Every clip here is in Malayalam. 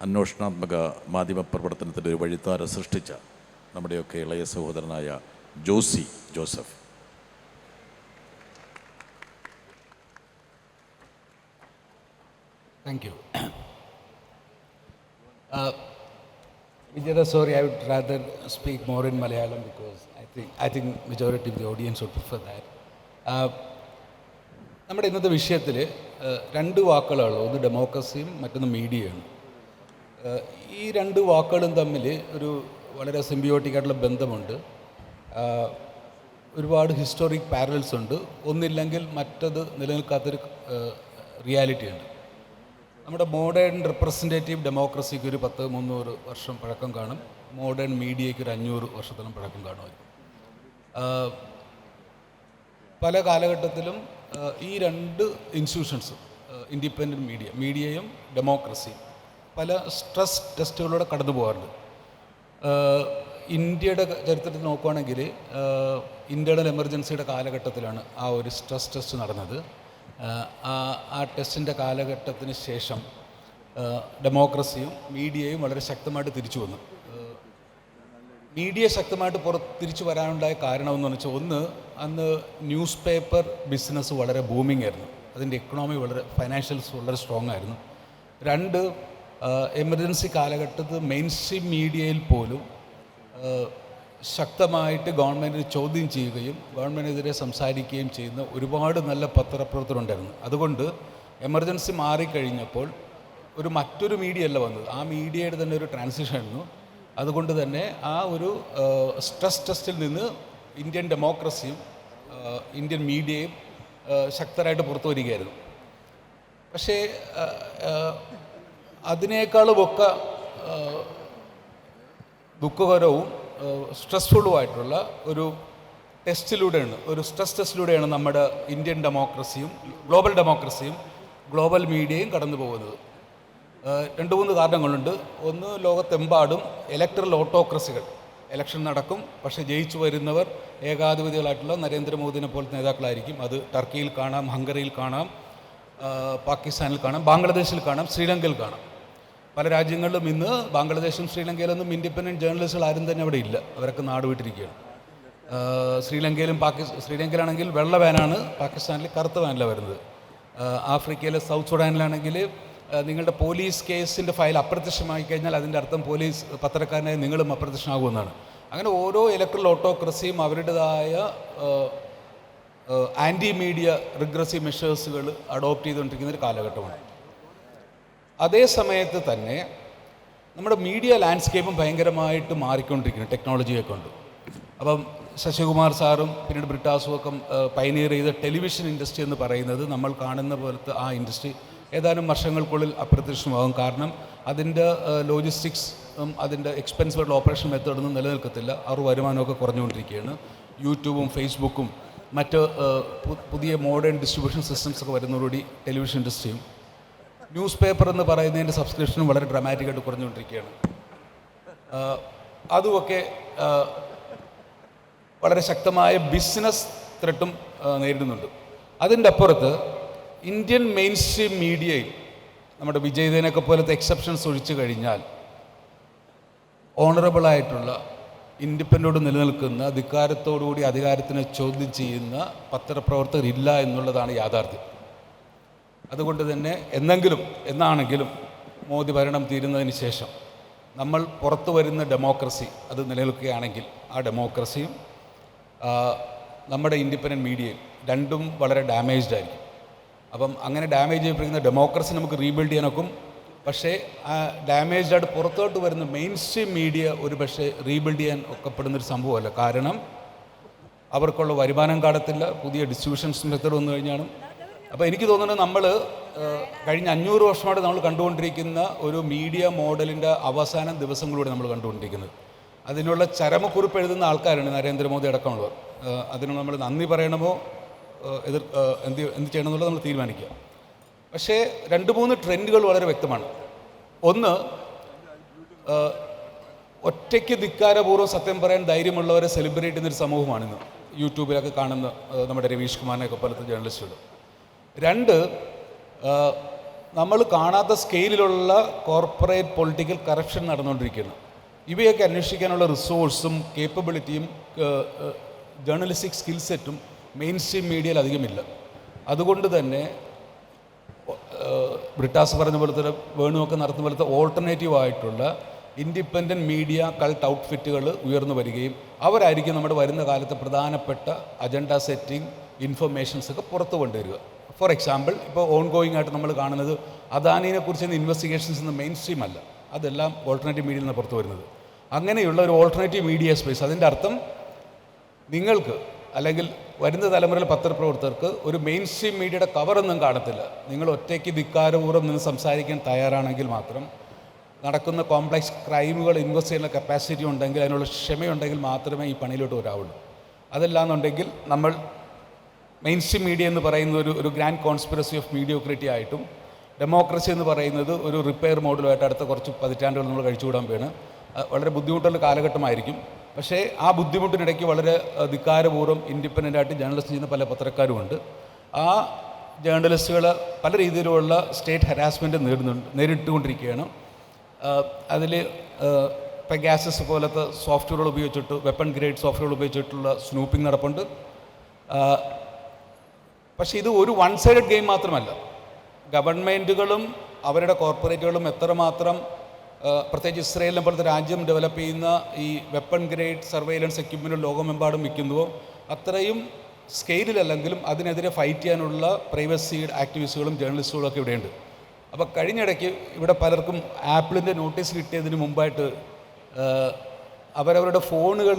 അന്വേഷണാത്മക മാധ്യമ പ്രവർത്തനത്തിന്റെ ഒരു വഴിത്താര സൃഷ്ടിച്ച നമ്മുടെയൊക്കെ ഇളയ സഹോദരനായ Josy Joseph. Thank you Vijetha sorry I would rather speak more in Malayalam because I think I think majority of the audience would prefer that നമ്മുടെ ഇന്നത്തെ വിഷയത്തിൽ രണ്ട് വാക്കുകളാണ് ഒന്ന് ഡെമോക്രസിയും മറ്റൊന്ന് മീഡിയയാണ് ഈ രണ്ട് വാക്കുകളും തമ്മിൽ ഒരു വളരെ സിംബിയോട്ടിക് ആയിട്ടുള്ള ബന്ധമുണ്ട്. ഒരുപാട് ഹിസ്റ്റോറിക് പാരൽസ് ഉണ്ട്. ഒന്നില്ലെങ്കിൽ മറ്റത് നിലനിൽക്കാത്തൊരു റിയാലിറ്റി ഉണ്ട്. നമ്മുടെ മോഡേൺ റിപ്രസെന്റേറ്റീവ് ഡെമോക്രസിക്ക് ഒരു പത്ത് മുന്നൂറ് വർഷം പഴക്കം കാണും. മോഡേൺ മീഡിയയ്ക്ക് ഒരു അഞ്ഞൂറ് വർഷത്തോളം പഴക്കം കാണും പല കാലഘട്ടത്തിലും ഈ രണ്ട് ഇൻസ്റ്റിറ്റ്യൂഷൻസും ഇൻഡിപെൻഡന്റ് മീഡിയ മീഡിയയും ഡെമോക്രസിയും പല സ്ട്രെസ് ടെസ്റ്റുകളിലൂടെ കടന്നു പോകാറുണ്ട്. ഇന്ത്യയുടെ ചരിത്രത്തിൽ നോക്കുകയാണെങ്കിൽ ഇന്റേണൽ എമർജൻസിയുടെ കാലഘട്ടത്തിലാണ് ആ ഒരു സ്ട്രെസ് ടെസ്റ്റ് നടന്നത്. ആ ടെസ്റ്റിന്റെ കാലഘട്ടത്തിന് ശേഷം ഡെമോക്രസിയും മീഡിയയും വളരെ ശക്തമായിട്ട് തിരിച്ചു വന്നു. മീഡിയ ശക്തമായിട്ട് പുറത്ത് തിരിച്ചു വരാനുണ്ടായ കാരണം എന്ന് വെച്ചാൽ ഒന്ന് അന്ന് ന്യൂസ് പേപ്പർ ബിസിനസ് വളരെ ബൂമിംഗ് ആയിരുന്നു. അതിന്റെ എക്കണോമി വളരെ ഫൈനാൻഷ്യൽസ് വളരെ സ്ട്രോങ് ആയിരുന്നു. രണ്ട് എമർജൻസി കാലഘട്ടത്തിൽ മെയിൻ സ്ട്രീം മീഡിയയിൽ പോലും ശക്തമായിട്ട് ഗവൺമെന്റിന് ചോദ്യം ചെയ്യുകയും ഗവൺമെന്റിനെതിരെ സംസാരിക്കുകയും ചെയ്യുന്ന ഒരുപാട് നല്ല പത്രപ്രവർത്തകർ ഉണ്ടായിരുന്നു. അതുകൊണ്ട് എമർജൻസി മാറിക്കഴിഞ്ഞപ്പോൾ ഒരു മറ്റൊരു മീഡിയ അല്ല വന്നത്. ആ മീഡിയയുടെ തന്നെ ഒരു ട്രാൻസിഷൻ ആയിരുന്നു. അതുകൊണ്ട് തന്നെ ആ ഒരു സ്ട്രെസ് ടെസ്റ്റിൽ നിന്ന് ഇന്ത്യൻ ഡെമോക്രസിയും ഇന്ത്യൻ മീഡിയയും ശക്തരായിട്ട് പുറത്തു വരികയായിരുന്നു. പക്ഷേ അതിനേക്കാളുമൊക്കെ ദുഃഖകരവും സ്ട്രെസ്ഫുള്ളുമായിട്ടുള്ള ഒരു ടെസ്റ്റിലൂടെയാണ് ഒരു സ്ട്രെസ് ടെസ്റ്റിലൂടെയാണ് നമ്മുടെ ഇന്ത്യൻ ഡെമോക്രസിയും ഗ്ലോബൽ ഡെമോക്രസിയും ഗ്ലോബൽ മീഡിയയും കടന്നു പോകുന്നത്. രണ്ട് മൂന്ന് കാരണങ്ങളുണ്ട്. ഒന്ന് ലോകത്തെമ്പാടും ഇലക്ട്രൽ ഓട്ടോക്രസികൾ ഇലക്ഷൻ നടക്കും പക്ഷേ ജയിച്ചു വരുന്നവർ ഏകാധിപതികളായിട്ടുള്ള നരേന്ദ്രമോദിനെ പോലത്തെ നേതാക്കളായിരിക്കും. അത് ടർക്കിയിൽ കാണാം ഹംഗറിയിൽ കാണാം പാകിസ്ഥാനിൽ കാണാം ബംഗ്ലാദേശിൽ കാണാം ശ്രീലങ്കയിൽ കാണാം. പല രാജ്യങ്ങളിലും ഇന്ന് ബാംഗ്ലാദേശും ശ്രീലങ്കയിലൊന്നും ഇൻഡിപെൻഡന്റ് ജേർണലിസ്റ്റുകൾ ആരും തന്നെ അവിടെ ഇല്ല. അവരൊക്കെ നാട് വിട്ടിരിക്കുകയാണ്. ശ്രീലങ്കയിലും പാകിസ്ഥാൻ ശ്രീലങ്കയിലാണെങ്കിൽ വെള്ള വാനാണ് പാകിസ്ഥാനിൽ കറുത്ത വാനിലാണ് വരുന്നത്. ആഫ്രിക്കയിലെ സൗത്ത് സുഡാനിലാണെങ്കിൽ നിങ്ങളുടെ പോലീസ് കേസിന്റെ ഫയൽ അപ്രത്യക്ഷമായി കഴിഞ്ഞാൽ അതിന്റെ അർത്ഥം പോലീസ് പത്രക്കാരനായി നിങ്ങളും അപ്രത്യക്ഷമാകുമെന്നാണ് അങ്ങനെ ഓരോ ഇലക്ട്രൽ ഓട്ടോക്രസിയും അവരുടേതായ ആന്റി മീഡിയ റിഗ്രസീവ് മെഷേഴ്സുകൾ അഡോപ്റ്റ് ചെയ്തുകൊണ്ടിരിക്കുന്ന ഒരു കാലഘട്ടമാണ്. അതേ സമയത്ത് തന്നെ നമ്മുടെ മീഡിയ ലാൻഡ്സ്കേപ്പും ഭയങ്കരമായിട്ട് മാറിക്കൊണ്ടിരിക്കുന്നു ടെക്നോളജിയെ കൊണ്ട്. അപ്പം ശശികുമാർ സാറും പിന്നീട് ബ്രിട്ടാസും ഒക്കെ പൈനിയർ ചെയ്ത ടെലിവിഷൻ ഇൻഡസ്ട്രി എന്ന് പറയുന്നത് നമ്മൾ കാണുന്ന പോലത്തെ ആ ഇൻഡസ്ട്രി ഏതാനും വർഷങ്ങൾക്കുള്ളിൽ അപ്രത്യക്ഷമാകും. കാരണം അതിന്റെ ലോജിസ്റ്റിക്സ് അതിന്റെ എക്സ്പെൻസീവ് ഓപ്പറേഷൻ മെത്തേഡൊന്നും നിലനിൽക്കത്തില്ല. അവർ വരുമാനമൊക്കെ കുറഞ്ഞുകൊണ്ടിരിക്കുകയാണ്. യൂട്യൂബും ഫേസ്ബുക്കും മറ്റ് പുതിയ മോഡേൺ ഡിസ്ട്രിബ്യൂഷൻ സിസ്റ്റംസൊക്കെ വരുന്നതോടുകൂടി ടെലിവിഷൻ ഇൻഡസ്ട്രിയും ന്യൂസ് പേപ്പർ എന്ന് പറയുന്നതിന്റെ സബ്സ്ക്രിപ്ഷനും വളരെ ഡ്രമാറ്റിക്കായിട്ട് കുറഞ്ഞുകൊണ്ടിരിക്കുകയാണ്. അതുമൊക്കെ വളരെ ശക്തമായ ബിസിനസ് ത്രെട്ടും നേരിടുന്നുണ്ട്. അതിന്റെ അപ്പുറത്ത് ഇന്ത്യൻ മെയിൻ സ്ട്രീം മീഡിയയിൽ നമ്മുടെ വിജയദേനൊക്കെ പോലത്തെ എക്സെപ്ഷൻസ് ഒഴിച്ചു കഴിഞ്ഞാൽ ഓണറബിളായിട്ടുള്ള ഇൻഡിപെൻഡന്റ് നിലനിൽക്കുന്ന ധിക്കാരത്തോടുകൂടി അധികാരത്തിനെ ചോദ്യം ചെയ്യുന്ന പത്രപ്രവർത്തകരില്ല എന്നുള്ളതാണ് യാഥാർത്ഥ്യം. അതുകൊണ്ട് തന്നെ എന്നെങ്കിലും എന്നാണെങ്കിലും മോദി ഭരണം തീരുന്നതിന് ശേഷം നമ്മൾ പുറത്തു വരുന്ന ഡെമോക്രസി അത് നിലനിൽക്കുകയാണെങ്കിൽ ആ ഡെമോക്രസിയും നമ്മുടെ ഇൻഡിപെൻഡന്റ് മീഡിയയും രണ്ടും വളരെ ഡാമേജ്ഡ് ആയിരിക്കും. അപ്പം അങ്ങനെ ഡാമേജ് ചെയ്യപ്പെടുന്ന ഡെമോക്രസി നമുക്ക് റീബിൽഡ് ചെയ്യാനൊക്കും പക്ഷേ ആ ഡാമേജ്ഡ് ആയിട്ട് പുറത്തോട്ട് വരുന്ന മെയിൻ സ്ട്രീം മീഡിയ ഒരു പക്ഷേ റീബിൽഡ് ചെയ്യാൻ ഒക്കപ്പെടുന്നൊരു സംഭവമല്ല. കാരണം അവർക്കുള്ള വരുമാനം കാണത്തില്ല പുതിയ ഡിസ്ട്രിബ്യൂഷൻസ് മെത്തേഡ് വന്നു കഴിഞ്ഞാണ് അപ്പോൾ എനിക്ക് തോന്നുന്നത് നമ്മൾ കഴിഞ്ഞ അഞ്ഞൂറ് വർഷമായിട്ട് നമ്മൾ കണ്ടുകൊണ്ടിരിക്കുന്ന ഒരു മീഡിയ മോഡലിന്റെ അവസാന ദിവസങ്ങളിലൂടെ നമ്മൾ കണ്ടുകൊണ്ടിരിക്കുന്നത്. അതിനുള്ള ചരമക്കുറിപ്പ് എഴുതുന്ന ആൾക്കാരാണ് നരേന്ദ്രമോദി അടക്കമുള്ളവർ. അതിന് നമ്മൾ നന്ദി പറയണമോ? എതിർ എന്ത് എന്ത് ചെയ്യണമെന്നുള്ളത് നമ്മൾ തീരുമാനിക്കുക. പക്ഷേ രണ്ട് മൂന്ന് ട്രെൻഡുകൾ വളരെ വ്യക്തമാണ്. ഒന്ന് ഒറ്റയ്ക്ക് ധിക്കാരപൂർവം സത്യം പറയാൻ ധൈര്യമുള്ളവരെ സെലിബ്രേറ്റ് ചെയ്യുന്നൊരു സമൂഹമാണിന്ന് യൂട്യൂബിലൊക്കെ കാണുന്ന നമ്മുടെ രവീഷ് കുമാറിനെയൊക്കെ പോലത്തെ ജേർണലിസ്റ്റുകൾ. രണ്ട് നമ്മൾ കാണാത്ത സ്കെയിലിലുള്ള കോർപ്പറേറ്റ് പൊളിറ്റിക്കൽ കറപ്ഷൻ നടന്നുകൊണ്ടിരിക്കുകയാണ്. ഇവയൊക്കെ അന്വേഷിക്കാനുള്ള റിസോഴ്സും കേപ്പബിലിറ്റിയും ജേർണലിസ്റ്റിക് സ്കിൽ സെറ്റും മെയിൻ സ്ട്രീം മീഡിയയിൽ അധികമില്ല. അതുകൊണ്ട് തന്നെ ബ്രിട്ടാസ് പറഞ്ഞ പോലത്തെ വേണുവൊക്കെ നടത്തുന്ന പോലത്തെ ഓൾട്ടർനേറ്റീവ് ആയിട്ടുള്ള ഇൻഡിപെൻഡന്റ് മീഡിയ കൾട്ട് ഔട്ട്ഫിറ്റുകൾ ഉയർന്നു വരികയും അവരായിരിക്കും നമ്മുടെ വരുന്ന കാലത്തെ പ്രധാനപ്പെട്ട അജണ്ട സെറ്റിംഗ് ഇൻഫർമേഷൻസ് ഒക്കെ പുറത്തു കൊണ്ടുവരിക. ഫോർ എക്സാമ്പിൾ ഇപ്പോൾ ഓൺ ഗോയിങ് ആയിട്ട് നമ്മൾ കാണുന്നത് അദാനിനെ കുറിച്ച് ഇൻവെസ്റ്റിഗേഷൻസ് ഇന്ന് മെയിൻ സ്ട്രീം അല്ല. അതെല്ലാം ഓൾട്ടർനേറ്റീവ് മീഡിയയിൽ നിന്ന് പുറത്തു വരുന്നത്. അങ്ങനെയുള്ള ഒരു ഓൾട്ടർനേറ്റീവ് മീഡിയ സ്പേസ് അതിന്റെ അർത്ഥം നിങ്ങൾക്ക് അല്ലെങ്കിൽ വരുന്ന തലമുറയിലെ പത്രപ്രവർത്തകർക്ക് ഒരു മെയിൻ സ്ട്രീം മീഡിയയുടെ കവറൊന്നും കാണത്തില്ല. നിങ്ങൾ ഒറ്റയ്ക്ക് ധിക്കാരപൂർവം നിന്ന് സംസാരിക്കാൻ തയ്യാറാണെങ്കിൽ മാത്രം നടക്കുന്ന കോംപ്ലക്സ് ക്രൈമുകൾ ഇൻവെസ്റ്റ് ചെയ്യുന്ന കപ്പാസിറ്റി ഉണ്ടെങ്കിൽ അതിനുള്ള ക്ഷമയുണ്ടെങ്കിൽ മാത്രമേ ഈ പണിയിലോട്ട് വരാവുള്ളൂ. അതല്ലാന്നുണ്ടെങ്കിൽ നമ്മൾ മെയിൻ സ്ട്രീം മീഡിയ എന്ന് പറയുന്ന ഒരു ഒരു ഗ്രാൻഡ് കോൺസ്പിറസി ഓഫ് മീഡിയോക്രിറ്റി ആയിട്ടും ഡെമോക്രസി എന്ന് പറയുന്നത് ഒരു റിപ്പയർ മോഡലുമായിട്ട് അടുത്ത കുറച്ച് പതിറ്റാണ്ടുകൾ നമ്മൾ കഴിച്ചുകൂടാൻ വേണ് വളരെ ബുദ്ധിമുട്ടുള്ള കാലഘട്ടമായിരിക്കും. പക്ഷേ ആ ബുദ്ധിമുട്ടിനിടയ്ക്ക് വളരെ ധിക്കാരപൂർവം ഇൻഡിപെൻഡന്റ് ആയിട്ട് ജേർണലിസ്റ്റ് ചെയ്യുന്ന പല പത്രക്കാരുമുണ്ട് ആ ജേർണലിസ്റ്റുകൾ പല രീതിയിലുള്ള സ്റ്റേറ്റ് ഹരാസ്മെന്റ് നേരിടുന്നുണ്ട് നേരിട്ടുകൊണ്ടിരിക്കുകയാണ്. അതിൽ പെഗാസസ് പോലത്തെ സോഫ്റ്റ്വെയറുകൾ ഉപയോഗിച്ചിട്ട് വെപ്പൺ ഗ്രേഡ് സോഫ്റ്റ്വെയറുകൾ ഉപയോഗിച്ചിട്ടുള്ള സ്നൂപ്പിംഗ് നടപ്പുണ്ട്. പക്ഷേ ഇത് ഒരു വൺ സൈഡഡ് ഗെയിം മാത്രമല്ല. ഗവൺമെന്റുകളും അവരുടെ കോർപ്പറേറ്റുകളും എത്രമാത്രം പ്രത്യേകിച്ച് ഇസ്രയേലിനെ പോലത്തെ രാജ്യം ഡെവലപ്പ് ചെയ്യുന്ന ഈ വെപ്പൺ ഗ്രേഡ് സർവൈലൻസ് എക്യുപ്മെന്റ് ലോകമെമ്പാടും വിൽക്കുന്നുവോ അത്രയും സ്കെയിലിലല്ലെങ്കിലും അതിനെതിരെ ഫൈറ്റ് ചെയ്യാനുള്ള പ്രൈവസി ആക്ടിവിസ്റ്റുകളും ജേർണലിസ്റ്റുകളും ഒക്കെ ഇവിടെയുണ്ട്. അപ്പോൾ കഴിഞ്ഞിടയ്ക്ക് ഇവിടെ പലർക്കും ആപ്പിളിന്റെ നോട്ടീസ് കിട്ടിയതിന് മുമ്പായിട്ട് അവരവരുടെ ഫോണുകൾ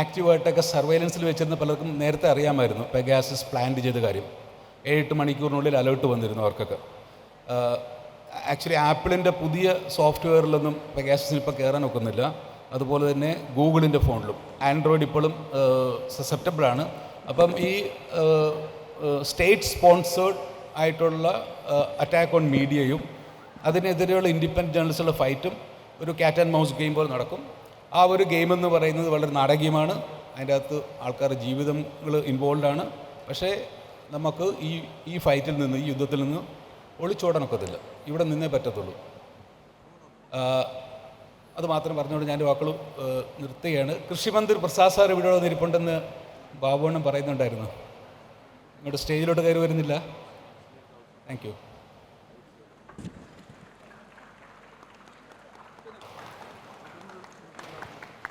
ആക്റ്റീവായിട്ടൊക്കെ സർവൈലൻസിൽ വെച്ചിരുന്ന പലർക്കും നേരത്തെ അറിയാമായിരുന്നു. പെഗാസസ് പ്ലാന്റ് ചെയ്ത കാര്യം. ഏഴെട്ട് മണിക്കൂറിനുള്ളിൽ അലേർട്ട് വന്നിരുന്നു അവർക്കൊക്കെ. ആക്ച്വലി ആപ്പിളിന്റെ പുതിയ സോഫ്റ്റ്വെയറിലൊന്നും പെഗാസസിന് ഇപ്പോൾ കയറാൻ ഒക്കുന്നില്ല. അതുപോലെ തന്നെ ഗൂഗിളിന്റെ ഫോണിലും. ആൻഡ്രോയിഡ് ഇപ്പോഴും സസെപ്റ്റബിളാണ് അപ്പം ഈ സ്റ്റേറ്റ് സ്പോൺസേഡ് ആയിട്ടുള്ള അറ്റാക്ക് ഓൺ മീഡിയയും അതിനെതിരെയുള്ള ഇൻഡിപെൻഡന്റ് ജേർണലിസ്റ്റുള്ള ഫൈറ്റും ഒരു ക്യാറ്റ് ആൻഡ് മൗസ് ഗെയിം പോലെ നടക്കും. ആ ഒരു ഗെയിം എന്ന് പറയുന്നത് വളരെ നാടകീയമാണ്. അതിന്റെ അകത്ത് ആൾക്കാരുടെ ജീവിതങ്ങൾ ഇൻവോൾവ് ആണ്. പക്ഷേ നമുക്ക് ഈ ഈ ഫൈറ്റിൽ നിന്ന് ഈ യുദ്ധത്തിൽ നിന്ന് ഒളിച്ചോടനൊക്കത്തില്ല. ഇവിടെ നിന്നേ പറ്റത്തുള്ളൂ. അത് മാത്രം പറഞ്ഞുകൊണ്ട് ഞാൻ വാക്കുകൾ നിർത്തുകയാണ്. കൃഷിമന്ത്രി പ്രസാദ് സാർ ഇവിടെ വന്നിരിപ്പുണ്ടെന്ന് ബാബുവണ്ണം പറയുന്നുണ്ടായിരുന്നു. ഇങ്ങോട്ട് സ്റ്റേജിലോട്ട് കയറി വരുന്നില്ല. Thank you